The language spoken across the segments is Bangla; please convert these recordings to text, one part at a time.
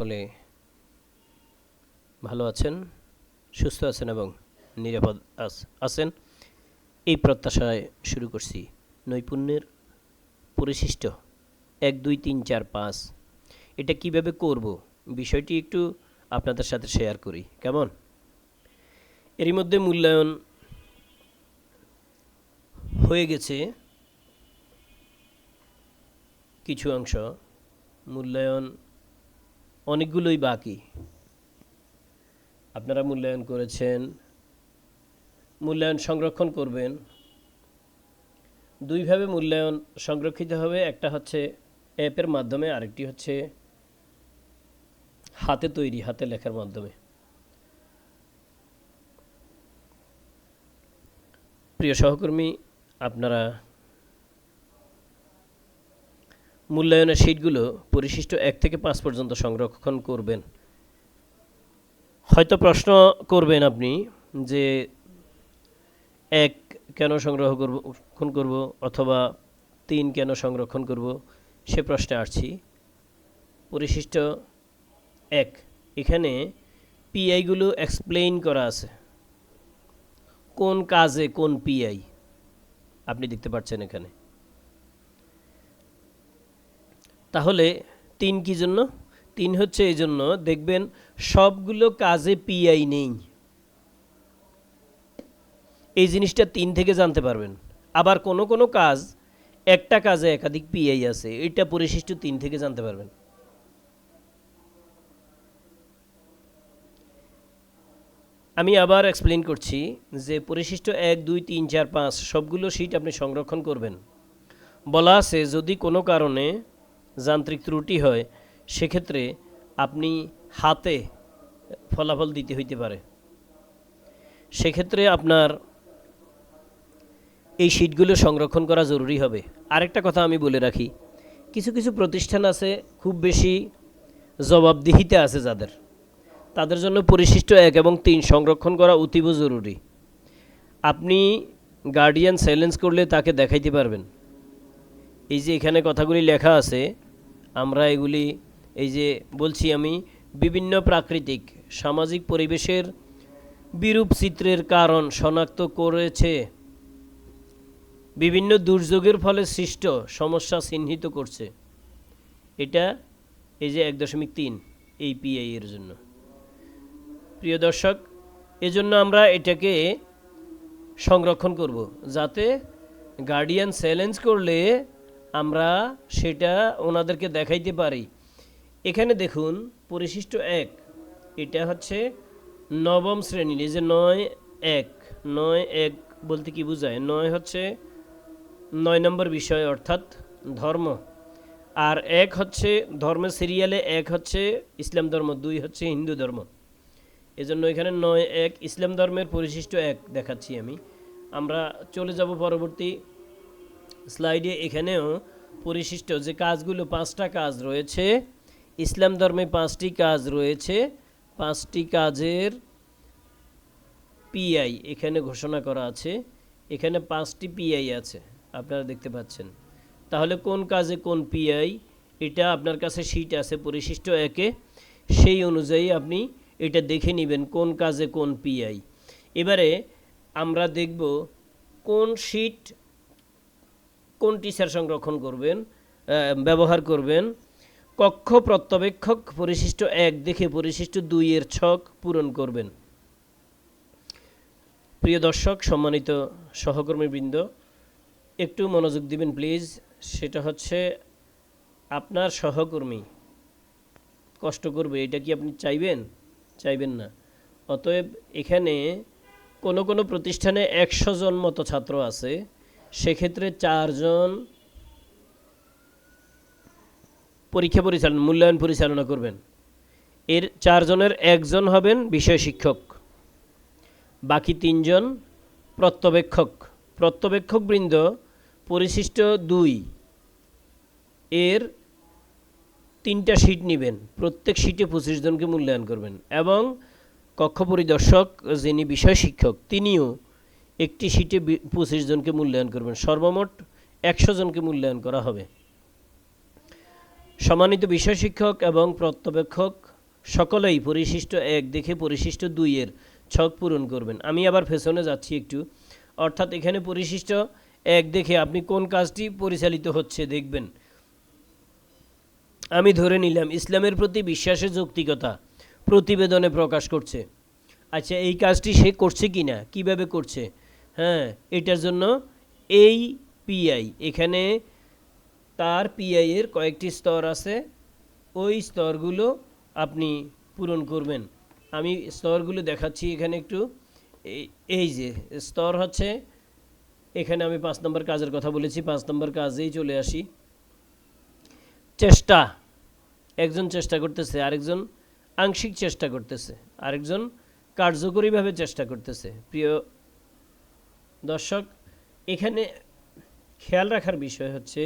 সকলে ভালো আছেন, সুস্থ আছেন এবং নিরাপদ আছ- আছেন। এই প্রত্যাশায় শুরু করছি নৈপুণ্যের পরিশিষ্ট এক, দুই, তিন, চার, পাঁচ। এটা কীভাবে করব? বিষয়টি একটু আপনাদের সাথে শেয়ার করি। কেমন? এরই মধ্যে মূল্যায়ন হয়ে গেছে। কিছু অংশ মূল্যায়ন অনেকগুলোই বাকি। আপনারা মূল্যায়ন করেছেন, মূল্যায়ন সংরক্ষণ করবেন। দুইভাবে মূল্যায়ন সংরক্ষিত হবে, একটা হচ্ছে অ্যাপের মাধ্যমে, আরেকটি হচ্ছে হাতে তৈরি, হাতে লেখার মাধ্যমে। প্রিয় সহকর্মী, আপনারা মূল্যায়নের শিটগুলো পরিশিষ্ট এক থেকে পাঁচ পর্যন্ত সংরক্ষণ করবেন। হয়তো প্রশ্ন করবেন আপনি যে এক কেন সংগ্রহ করব সংরক্ষণ করব অথবা তিন কেন সংরক্ষণ করব, সে প্রশ্নে আসছি। পরিশিষ্ট এক, এখানে পিআইগুলো এক্সপ্লেইন করা আছে। কোন কাজে কোন পিআই আপনি দেখতে পাচ্ছেন এখানে। তাহলে তিন কি জন্য? তিন হচ্ছে এই জন্য, দেখবেন সবগুলো কাজে পিআই নেই। এই জিনিসটা তিন থেকে জানতে পারবেন। আবার কোনো কোনো কাজ, একটা কাজে একাধিক পিআই আছে, এটা পরিশিষ্ট তিন থেকে জানতে পারবেন। আমি আবার এক্সপ্লেন করছি যে পরিশিষ্ট এক, দুই, তিন, চার, পাঁচ, সবগুলো সিট আপনি সংরক্ষণ করবেন। বলা আছে যদি কোনো কারণে যান্ত্রিক ত্রুটি হয়, সেক্ষেত্রে আপনি হাতে ফলাফল দিতে হইতে পারে। সেক্ষেত্রে আপনার এই শিটগুলো সংরক্ষণ করা জরুরি হবে। আরেকটা কথা আমি বলে রাখি, কিছু কিছু প্রতিষ্ঠান আছে খুব বেশি জবাবদিহিতে আছে যাদের। তাদের জন্য পরিশিষ্ট এক এবং তিন সংরক্ষণ করা অতীব জরুরি। আপনি গার্ডিয়ান সাইলেন্স করলে তাকে দেখাইতে পারবেন। এই যে এখানে কথাগুলি লেখা আছে আমরা এগুলি, এই যে বলছি আমি, বিভিন্ন প্রাকৃতিক, সামাজিক পরিবেশের বিরূপ চিত্রের কারণ শনাক্ত করেছে। বিভিন্ন দুর্যোগের ফলে সৃষ্ট সমস্যা চিহ্নিত করছে। এটা এই যে এক দশমিক তিন এই পিআই এর জন্য। প্রিয় দর্শক, এজন্য আমরা এটাকে সংরক্ষণ করব, যাতে গার্ডিয়ান চ্যালেঞ্জ করলে আমরা সেটা ওনাদেরকে দেখাইতে পারি। এখানে দেখুন, পরিশিষ্ট এক, এটা হচ্ছে নবম শ্রেণির, এই যে নয় এক নয় এক বলতে কি বোঝায়? নয় হচ্ছে নয় নম্বর বিষয়, অর্থাৎ ধর্ম। আর এক হচ্ছে ধর্মের সিরিয়ালে, এক হচ্ছে ইসলাম ধর্ম, দুই হচ্ছে হিন্দু ধর্ম। এজন্য এখানে নয় এক, ইসলাম ধর্মের পরিশিষ্ট এক দেখাচ্ছি আমি। আমরা চলে যাব পরবর্তী স্লাইডে এখানেও পরিশিষ্ট যে কাজগুলো পাঁচটা কাজ রয়েছে, ইসলাম ধর্মে পাঁচটি কাজ রয়েছে, পাঁচটি কাজের পিআই এখানে ঘোষণা করা আছে, এখানে পাঁচটি পিআই আছে, আপনারা দেখতে পাচ্ছেন। তাহলে কোন কাজে কোন পিআই এটা আপনার কাছে শিট আছে পরিশিষ্ট একে, সেই অনুযায়ী আপনি এটা দেখে নেবেন কোন কাজে কোন পিআই এবারে আমরা দেখব কোন শিট কোন টিচার সংরক্ষণ করবেন ব্যবহার করবেন, কক্ষ প্রত্যবেক্ষক পরিশিষ্ট এক দেখে পরিশিষ্ট দুইয়ের ছক পূরণ করবেন। প্রিয় দর্শক, সম্মানিত সহকর্মীবৃন্দ, একটু মনোযোগ দিবেন, প্লিজ। সেটা হচ্ছে আপনার সহকর্মী কষ্ট করবে, এটা কি আপনি চাইবেন? চাইবেন না। অতএব এখানে কোনো কোনো প্রতিষ্ঠানে একশো জন মতো ছাত্র আছে সেক্ষেত্রে চারজন পরীক্ষা পরিচালনা, মূল্যায়ন পরিচালনা করবেন। এর চারজনের একজন হবেন বিষয় শিক্ষক। বাকি তিনজন প্রত্যবেক্ষক। প্রত্যবেক্ষকবৃন্দ পরিশিষ্ট দুই। এর তিনটা সিট নেবেন। প্রত্যেক সিটে পঁচিশ জনকে মূল্যায়ন করবেন এবং কক্ষ পরিদর্শক যিনি বিষয় শিক্ষক, তিনিও একটি সিটে পঁচিশ জনকে মূল্যায়ন করবেন। সর্বমোট একশো জনকে মূল্যায়ন করা হবে। সম্মানিত বিষয় শিক্ষক এবং প্রত্যবেক্ষক, সকলেই পরিশিষ্ট এক দেখে পরিশিষ্ট দুইয়ের ছক পূরণ করবেন। আমি আবার পেছনে যাচ্ছি একটু। অর্থাৎ এখানে পরিশিষ্ট এক দেখে আপনি কোন কাজটি পরিচালিত হচ্ছে দেখবেন। আমি ধরে নিলাম, ইসলামের প্রতি বিশ্বাসের যৌক্তিকতা প্রতিবেদনে প্রকাশ করছে। আচ্ছা এই কাজটি সে করছে কি না কীভাবে করছে? হ্যাঁ এটার জন্য এই পিআই এখানে তার পিআই এর কয়েকটি স্তর আছে, ওই স্তরগুলো আপনি পূরণ করবেন। আমি স্তরগুলো দেখাচ্ছি এখানে একটু। এই- যে, স্তর হচ্ছে, এখানে আমি পাঁচ নম্বর কাজের কথা বলেছি, পাঁচ নম্বর কাজেই চলে আসি। চেষ্টা, একজন চেষ্টা করতেছে, আরেকজন আংশিক চেষ্টা করতেছে, আরেকজন কার্যকরীভাবে চেষ্টা করতেছে। প্রিয় দর্শক, এখানে খেয়াল রাখার বিষয় হচ্ছে,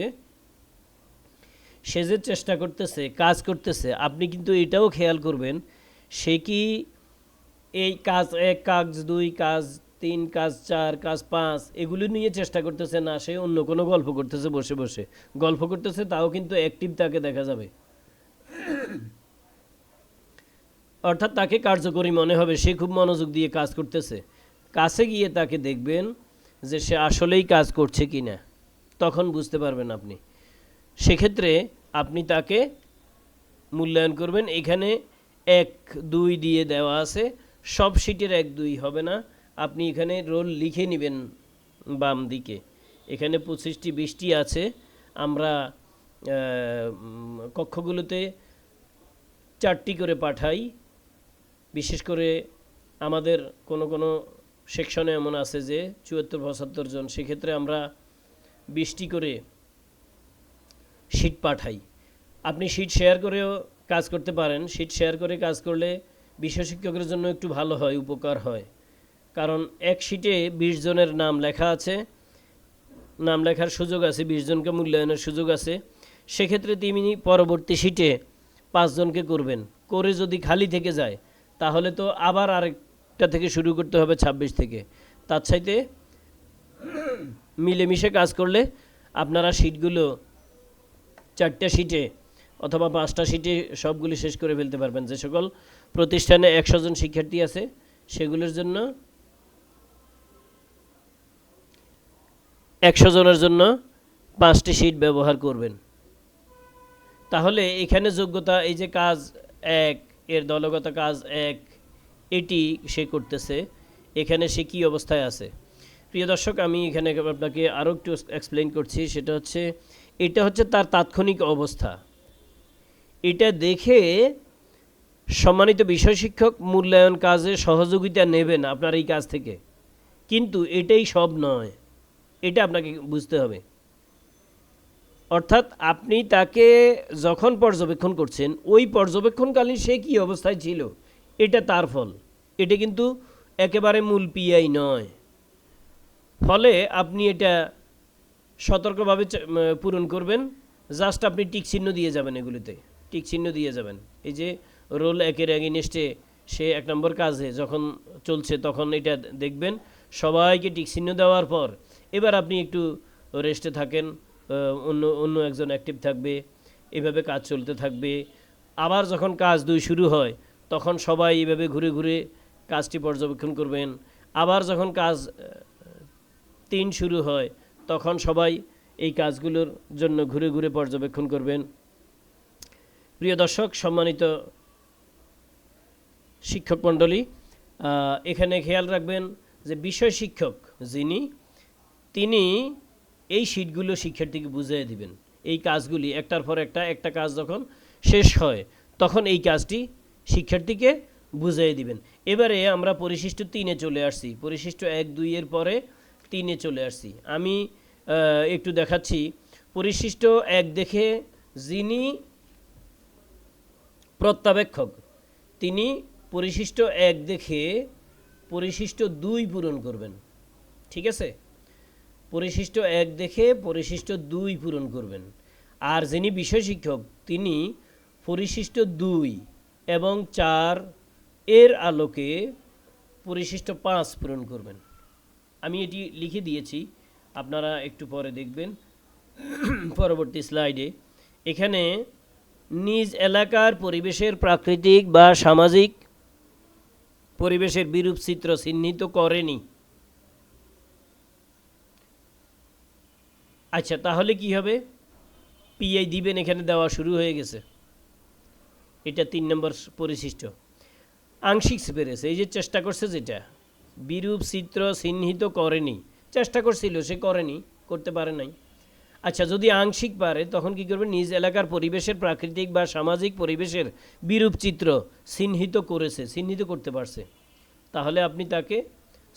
সে যে চেষ্টা করতেছে, কাজ করতেছে, আপনি কিন্তু এটাও খেয়াল করবেন, সে কি এই কাজ এক, কাজ দুই, কাজ তিন, কাজ চার, কাজ পাঁচ, এগুলো নিয়ে চেষ্টা করতেছে না, সে অন্য কোনো গল্প করতেছে বসে বসে। গল্প করতেছে, তাও কিন্তু অ্যাক্টিভ তাকে দেখা যাবে। অর্থাৎ তাকে কার্যকরী মনে হবে, সে খুব মনোযোগ দিয়ে কাজ করতেছে। কাছে গিয়ে তাকে দেখবেন যে সে আসলেই কাজ করছে কি না তখন বুঝতে পারবেন আপনি। সেক্ষেত্রে আপনি তাকে মূল্যায়ন করবেন, এখানে এক, দুই দিয়ে দেওয়া আছে, সব সিটের এক, দুই হবে না, আপনি এখানে রোল লিখে নেবেন বাম দিকে। এখানে পঁচিশটি, বিশটি আছে, আমরা কক্ষগুলোতে চারটি করে পাঠাই, বিশেষ করে আমাদের কোনো কোনো সেকশনে এমন আছে যে চুয়াত্তর পঁচাত্তর জন, সেক্ষেত্রে আমরা বিশটি করে শিট পাঠাই। আপনি শিট শেয়ার করেও কাজ করতে পারেন। শিট শেয়ার করে কাজ করলে বিষয় শিক্ষকের জন্য একটু ভালো হয়, উপকার হয়। কারণ এক শিটে বিশ জনের নাম লেখা আছে, নাম লেখার সুযোগ আছে, বিশ জনকে মূল্যায়নের সুযোগ আছে। সেক্ষেত্রে তিনি পরবর্তী শিটে পাঁচজনকে করবেন। করে যদি খালি থেকে যায়, তাহলে তো আবার আরেকটা থেকে শুরু করতে হবে ছাব্বিশ থেকে। তার চাইতে মিলেমিশে কাজ করলে আপনারা শিটগুলো চারটা শিটে অথবা পাঁচটা শিটে সবগুলি শেষ করে ফেলতে পারবেন। যে সকল প্রতিষ্ঠানে একশো জন শিক্ষার্থী আছে, সেগুলোর জন্য একশো জনের জন্য পাঁচটি শিট ব্যবহার করবেন। তাহলে এখানে যোগ্যতা, এই যে কাজ এক, এর দলগত কাজ এক এটি সে করতেছে। এখানে সে কী অবস্থায় আছে? প্রিয় দর্শক, আমি এখানে আপনাকে আরও একটু এক্সপ্লেন করছি। সেটা হচ্ছে, এটা হচ্ছে তার তাৎক্ষণিক অবস্থা। এটা দেখে সম্মানিত বিষয় শিক্ষক মূল্যায়ন কাজে সহযোগিতা নেবেন আপনার এই কাজ থেকে। কিন্তু এটাই সব নয়। এটা আপনাকে বুঝতে হবে। অর্থাৎ আপনি তাকে যখন পর্যবেক্ষণ করছেন, ওই পর্যবেক্ষণকালীন সে কী অবস্থায় ছিল? এটা তার ফল। এটা কিন্তু একেবারে মূল পিআই নয়। ফলে আপনি এটা সতর্কভাবে পূরণ করবেন। জাস্ট আপনি টিক চিহ্ন দিয়ে যাবেন এগুলিতে। টিক চিহ্ন দিয়ে যাবেন। এই যে রোল একের এগেনিস্টে সে এক নম্বর কাজে যখন চলছে তখন এটা দেখবেন। সবাইকে টিক চিহ্ন দেওয়ার পর এবার আপনি একটু রেস্টে থাকেন অন্য অন্য একজন অ্যাক্টিভ থাকবে, এভাবে কাজ চলতে থাকবে। আবার যখন কাজ দুই শুরু হয় তখন সবাই এভাবে ঘুরে ঘুরে কাজটি পর্যবেক্ষণ করবেন। আবার যখন কাজ তিন শুরু হয়, তখন সবাই এই কাজগুলোর জন্য ঘুরে ঘুরে পর্যবেক্ষণ করবেন। প্রিয় দর্শক, সম্মানিত শিক্ষক মণ্ডলী এখানে খেয়াল রাখবেন যে বিষয় শিক্ষক যিনি, তিনি এই শিটগুলো শিক্ষার্থীকে বুঝিয়ে দিবেন। এই কাজগুলি একটার পর একটা একটা কাজ যখন শেষ হয়, তখন এই কাজটি শিক্ষার্থীকে বুঝিয়ে দিবেন। এবারে আমরা পরিশিষ্ট তিনে চলে আসছি। পরিশিষ্ট এক দুইয়ের পরে তিনে চলে আসছি। আমি একটু দেখাচ্ছি। পরিশিষ্ট এক দেখে যিনি প্রত্যাবেক্ষক, তিনি পরিশিষ্ট এক দেখে পরিশিষ্ট দুই পূরণ করবেন। ঠিক আছে? পরিশিষ্ট এক দেখে পরিশিষ্ট দুই পূরণ করবেন। আর যিনি বিষয় শিক্ষক, তিনি পরিশিষ্ট দুই এবং চার, এর আলোকে পরিশিষ্ট পাঁচ পূরণ করবেন। আমি এটি লিখে দিয়েছি, আপনারা একটু পরে দেখবেন। পরবর্তী স্লাইডে। এখানে নিজ এলাকার পরিবেশের প্রাকৃতিক বা সামাজিক পরিবেশের বিরূপ চিত্র চিহ্নিত করেনি। আচ্ছা তাহলে কি হবে? পিআই দিবেন, এখানে দেওয়া শুরু হয়ে গেছে। এটা তিন নম্বর পরিশিষ্ট। আংশিক পেরেছে এই যে চেষ্টা করছে যেটা, বিরূপ চিত্র চিহ্নিত করেনি। চেষ্টা করছিল, সে করেনি, করতে পারে নাই। আচ্ছা যদি আংশিক পারে, তখন কি করবে? নিজ এলাকার পরিবেশের প্রাকৃতিক বা সামাজিক পরিবেশের বিরূপ চিত্র চিহ্নিত করেছে, চিহ্নিত করতে পারছে। তাহলে আপনি তাকে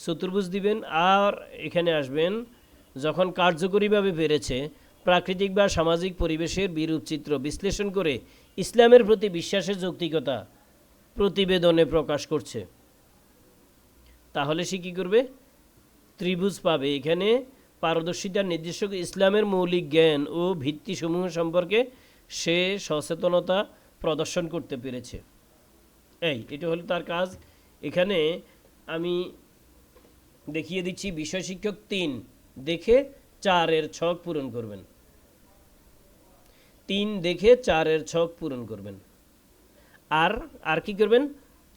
চতুর্ভুজ দিবেন, আর এখানে আসবেন, যখন কার্যকরীভাবে পেরেছে প্রাকৃতিক বা সামাজিক পরিবেশের বিরূপ চিত্র বিশ্লেষণ করে ইসলামের প্রতি বিশ্বাসের যৌক্তিকতা প্রতিবেদনে প্রকাশ করছে। তাহলে সে কী করবে? ত্রিভুজ পাবে। এখানে পারদর্শিতার নির্দেশক ইসলামের মৌলিক জ্ঞান ও ভিত্তিসমূহ সম্পর্কে সে সচেতনতা প্রদর্শন করতে পেরেছে। এই, এটা হলো তার কাজ। এখানে আমি দেখিয়ে দিচ্ছি, বিষয় শিক্ষক তিন, দেখে চারের ছক পূরণ করবেন। তিন দেখে চারের ছক পূরণ করবেন। আর আর কি করবেন?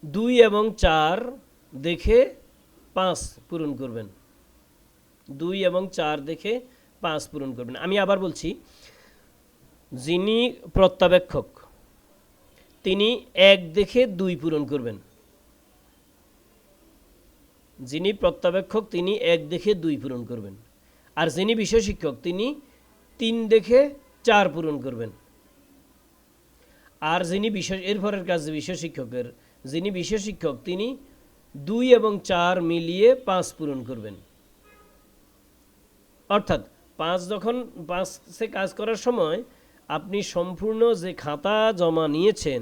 দুই এবং চার দেখে পাঁচ পূরণ করবেন। দুই এবং চার দেখে পাঁচ পূরণ করবেন। আমি আবার বলছি, যিনি প্রত্যাবেক্ষক, তিনি এক দেখে দুই পূরণ করবেন। যিনি প্রত্যাবেক্ষক, তিনি এক দেখে দুই পূরণ করবেন। আর যিনি বিষয় শিক্ষক তিনি তিন দেখে চার পূরণ করবেন। আর যিনি বিষয় এরপরের কাজ বিশ্ব শিক্ষকের, যিনি বিষয় শিক্ষক, তিনি দুই এবং চার মিলিয়ে পাঁচ পূরণ করবেন। অর্থাৎ পাঁচ যখন পাঁচে কাজ করার সময় আপনি সম্পূর্ণ যে খাতা জমা নিয়েছেন,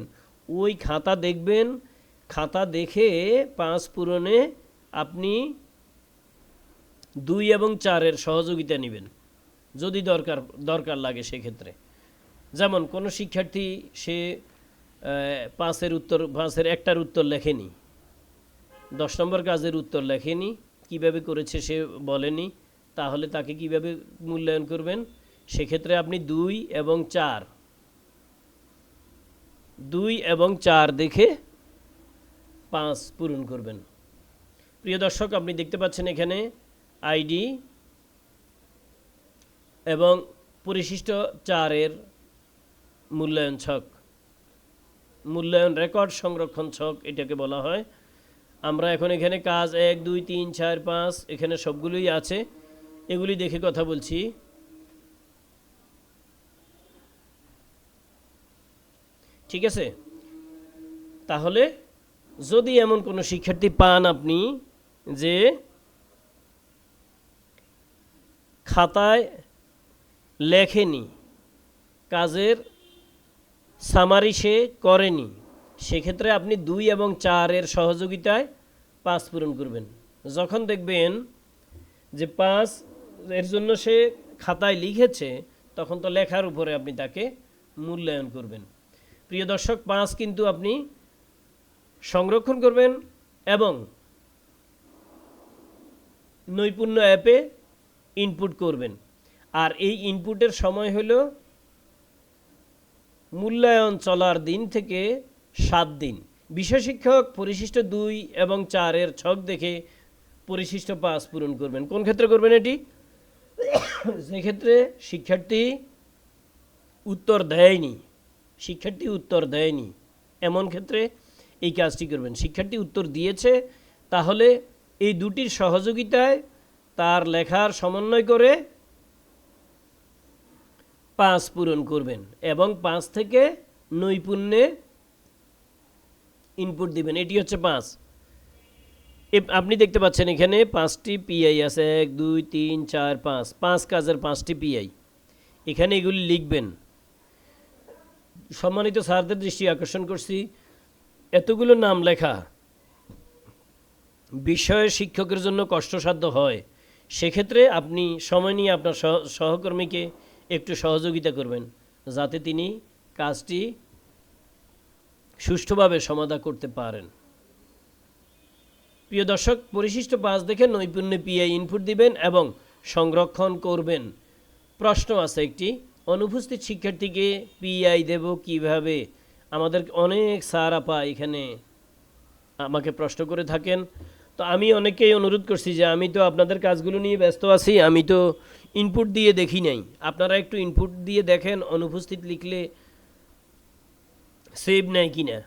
ওই খাতা দেখবেন। খাতা দেখে পাঁচ পূরণে আপনি দুই এবং চারের সহযোগিতা নেবেন। যদি দরকার দরকার লাগে সেক্ষেত্রে। যেমন কোনো শিক্ষার্থী, সে পাঁচের উত্তর, পাঁচের একটার উত্তর লেখেনি। দশ নম্বর কাজের উত্তর লেখেনি, কীভাবে করেছে সে বলেনি, তাহলে তাকে কীভাবে মূল্যায়ন করবেন? সেক্ষেত্রে আপনি দুই এবং চার, দুই এবং চার দেখে পাঁচ পূরণ করবেন। প্রিয় দর্শক, আপনি দেখতে পাচ্ছেন এখানে আইডি এবং পরিশিষ্ট চারের মূল্যায়ন ছক। মূল্যায়ন রেকর্ড সংরক্ষণ ছক এটাকে বলা হয়। আমরা এখন এখানে কাজ এক, দুই, তিন, চার, পাঁচ, এখানে সবগুলোই আছে। এগুলি দেখে কথা বলছি। ঠিক আছে? তাহলে যদি এমন কোনো শিক্ষার্থী পান আপনি যে খাতায় লেখেনি। কাজের সামারি সে করেনি। সেক্ষেত্রে আপনি দুই এবং চারের সহযোগিতায় পাঁচ পূরণ করবেন। যখন দেখবেন যে পাঁচ এর জন্য সে খাতায় লিখেছে, তখন তো লেখার উপরে আপনি তাকে মূল্যায়ন করবেন। প্রিয় দর্শক, পাঁচ কিন্তু আপনি সংরক্ষণ করবেন এবং নৈপুণ্য অ্যাপে ইনপুট করবেন। আর এই ইনপুটের সময় হলো মূল্যায়ন চলার দিন থেকে সাত দিন। বিষয় শিক্ষক পরিশিষ্ট দুই এবং চারের ছক দেখে পরিশিষ্ট পাঁচ পূরণ করবেন। কোন ক্ষেত্রে করবেন এটি? যেক্ষেত্রে শিক্ষার্থী উত্তর দেয়নি। শিক্ষার্থী উত্তর দেয়নি। এমন ক্ষেত্রে এই কাজটি করবেন। শিক্ষার্থী উত্তর দিয়েছে, তাহলে এই দুটির সহযোগিতায় তার লেখার সমন্বয় করে পাঁচ পূরণ করবেন এবং পাঁচ থেকে নৈপুণ্যে ইনপুট দিবেন। এটি হচ্ছে পাঁচ। আপনি দেখতে পাচ্ছেন এখানে পাঁচটি পিআই আছে। এক, দুই, তিন, চার, পাঁচ। পাঁচ কাজের পাঁচটি পিআই এখানে এগুলি লিখবেন। সম্মানিত স্যারদের দৃষ্টি আকর্ষণ করছি। এতগুলো নাম লেখা বিষয়ে শিক্ষকের জন্য কষ্টসাধ্য হয়। সেক্ষেত্রে আপনি সময় নিয়ে আপনার সহ- সহকর্মীকে একটু সহযোগিতা করবেন, যাতে তিনি কাজটি সুষ্ঠুভাবে সমাধা করতে পারেন। প্রিয় দর্শক, পরিশিষ্ট পাঁচ দেখে নৈপুণ্য পিআই ইনপুট দিবেন এবং সংরক্ষণ করবেন। প্রশ্ন আছে একটি, অনুপস্থিত শিক্ষার্থীকে পিআই দেব কীভাবে? আমাদের অনেক স্যার আপা এখানে আমাকে প্রশ্ন করে থাকেন। তো আমি অনেককেই অনুরোধ করছি যে আমি তো আপনাদের কাজগুলো নিয়ে ব্যস্ত আছি, আমি তো ইনপুট দিয়ে দেখি নাই। আপনারা একটু ইনপুট দিয়ে দেখেন, অনুপস্থিত লিখলে সেভ নেয় কি না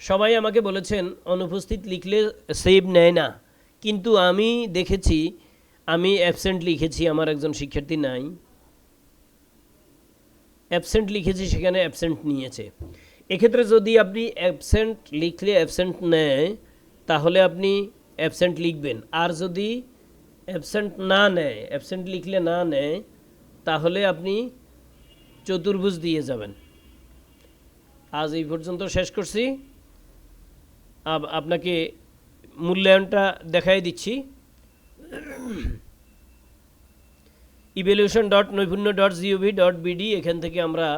সবাই আমাকে বলেছেন, অনুপস্থিত লিখলে সেভ নেয় না। কিন্তু আমি দেখেছি, আমি অ্যাবসেন্ট লিখেছি, আমার একজন শিক্ষার্থী নাই। অ্যাবসেন্ট লিখেছি, সেখানে অ্যাবসেন্ট নিয়েছে। এক্ষেত্রে যদি আপনি অ্যাবসেন্ট লিখলে অ্যাবসেন্ট নেয়, তাহলে আপনি অ্যাবসেন্ট লিখবেন। আর যদি অ্যাবসেন্ট না নেয়, অ্যাবসেন্ট লিখলে না নেয়, তাহলে আপনি চতুর্ভুজ দিয়ে যাবেন। আজ এই পর্যন্ত শেষ করছি। আপনাকে মূল্যায়নটা দেখাই দিচ্ছি। Evaluation dot Noipunno dot G O V dot BD এখান থেকে আমরা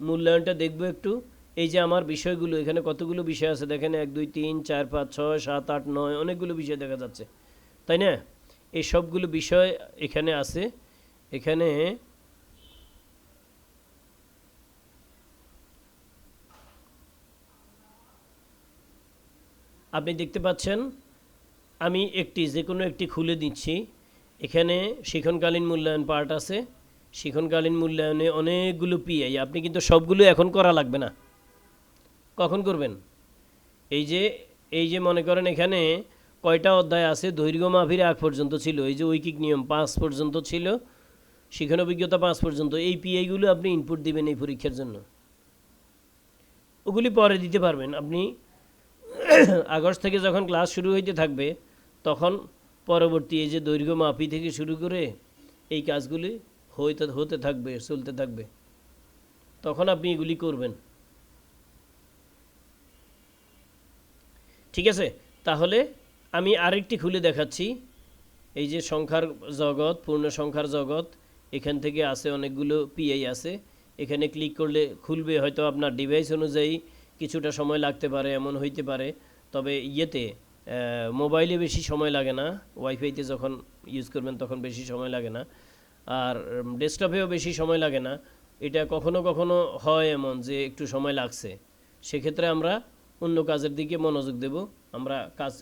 মূল্যায়নটা দেখব একটু। এই যে আমার বিষয়গুলো, এখানে কতগুলো বিষয় আছে দেখেন, এক, দুই, তিন, চার, পাঁচ, ছয়, সাত, আট, নয়, অনেকগুলো বিষয় দেখা যাচ্ছে। তাই না? এই সবগুলো বিষয় এখানে আছে। এখানে আপনি দেখতে পাচ্ছেন, আমি একটি যে কোনো একটি খুলে দিচ্ছি। এখানে শিক্ষণকালীন মূল্যায়ন পার্ট আছে। শিক্ষণকালীন মূল্যায়নে অনেকগুলো পিআই আপনি কিন্তু সবগুলো এখন করা লাগবে না। কখন করবেন? এই যে এই যে মনে করেন এখানে কয়টা অধ্যায় আছে? দৈর্ঘ্য মাফির আগ পর্যন্ত ছিল, এই যে ঐকিক নিয়ম পাঁচ পর্যন্ত ছিল, শিক্ষণ অভিজ্ঞতা পাঁচ পর্যন্ত, এই পিআইগুলো আপনি ইনপুট দিবেন এই পরীক্ষার জন্য। ওগুলি পরে দিতে পারবেন। আপনি আগস্ট থেকে যখন ক্লাস শুরু হইতে থাকবে, তখন পরবর্তী এই যে দৈর্ঘ্য মাপি থেকে শুরু করে এই কাজগুলি হইতে, হতে থাকবে, চলতে থাকবে। তখন আপনি এগুলি করবেন। ঠিক আছে? তাহলে আমি আরেকটি খুলে দেখাচ্ছি। এই যে সংখ্যার জগৎ, পূর্ণ সংখ্যার জগৎ, এখান থেকে আছে অনেকগুলো পিআই আছে। এখানে ক্লিক করলে খুলবে হয়তো আপনার ডিভাইস অনুযায়ী কিছুটা সময় লাগতে পারে, এমন হইতে পারে। তবে ইয়েতে মোবাইলে বেশি সময় লাগে না। ওয়াইফাইতে যখন ইউজ করবেন তখন বেশি সময় লাগে না। আর ডেস্কটপেও বেশি সময় লাগে না। এটা কখনো কখনো হয় এমন যে একটু সময় লাগছে। সেক্ষেত্রে আমরা অন্য কাজের দিকে মনোযোগ দেব। আমরা কাজ